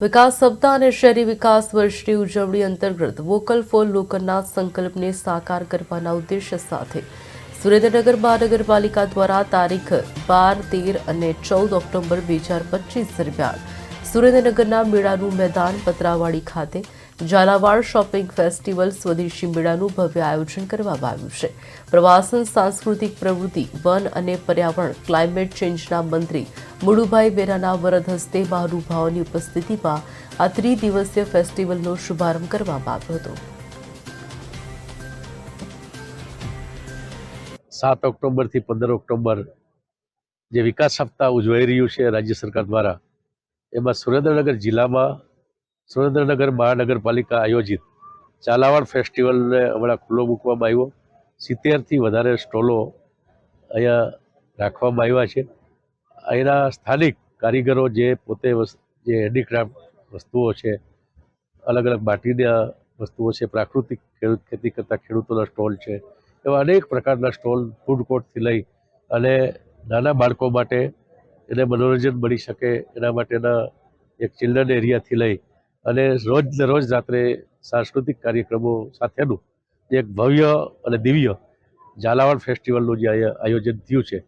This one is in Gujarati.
વિકાસ સપ્તાહ અને શહેરી વિકાસ વર્ષની ઉજવણી અંતર્ગત વોકલ ફોર લોકલના સંકલ્પને સાકાર કરવાના ઉદ્દેશ્ય સાથે સુરેન્દ્રનગર મહાનગરપાલિકા દ્વારા તારીખ બાર, તેર અને ચૌદ ઓક્ટોબર બે હજાર પચીસ દરમિયાન સુરેન્દ્રનગરના મેળાનું મેદાન પતરાવાડી ખાતે ઝાલાવાડ શોપિંગ ફેસ્ટિવલ સ્વદેશી મેળાનું ભવ્ય આયોજન કરવામાં આવ્યું છે. પ્રવાસન, સાંસ્કૃતિક પ્રવૃત્તિ, વન અને પર્યાવરણ, ક્લાઇમેટ ચેન્જના મંત્રી મુળુભાઈ બેરાના વરદ હસ્તે મહાનુભાવોની ઉપસ્થિતિમાં આ ત્રિદિવસીય ફેસ્ટિવલનો શુભારંભ કરવામાં આવ્યો હતો. સાત ઓક્ટોબરથી પંદર ઓક્ટોબર જે વિકાસ સપ્તાહ ઉજવાઈ રહ્યું છે રાજ્ય સરકાર દ્વારા, એમાં સુરેન્દ્રનગર જિલ્લામાં સુરેન્દ્રનગર મહાનગરપાલિકા આયોજિત ચાલાવાડ ફેસ્ટિવલને હમણાં ખુલ્લો મૂકવામાં આવ્યો. સિત્તેરથી વધારે સ્ટોલો અહીંયા રાખવામાં આવ્યા છે. અહીંના સ્થાનિક કારીગરો જે પોતે જે હેન્ડીક્રાફ્ટ વસ્તુઓ છે, અલગ અલગ માટીના વસ્તુઓ છે, પ્રાકૃતિક ખેડૂત, ખેતી કરતા ખેડૂતોના સ્ટોલ છે, એવા અનેક પ્રકારના સ્ટોલ ફૂડ કોર્ટથી લઈ અને નાના બાળકો માટે એને મનોરંજન મળી શકે, એના માટેના એક ચિલ્ડ્રન એરિયાથી લઈ અને રોજ ને રોજ રાત્રે સાંસ્કૃતિક કાર્યક્રમો સાથેનું એક ભવ્ય અને દિવ્ય ઝાલાવાડ ફેસ્ટિવલનું જે આયોજન થયું છે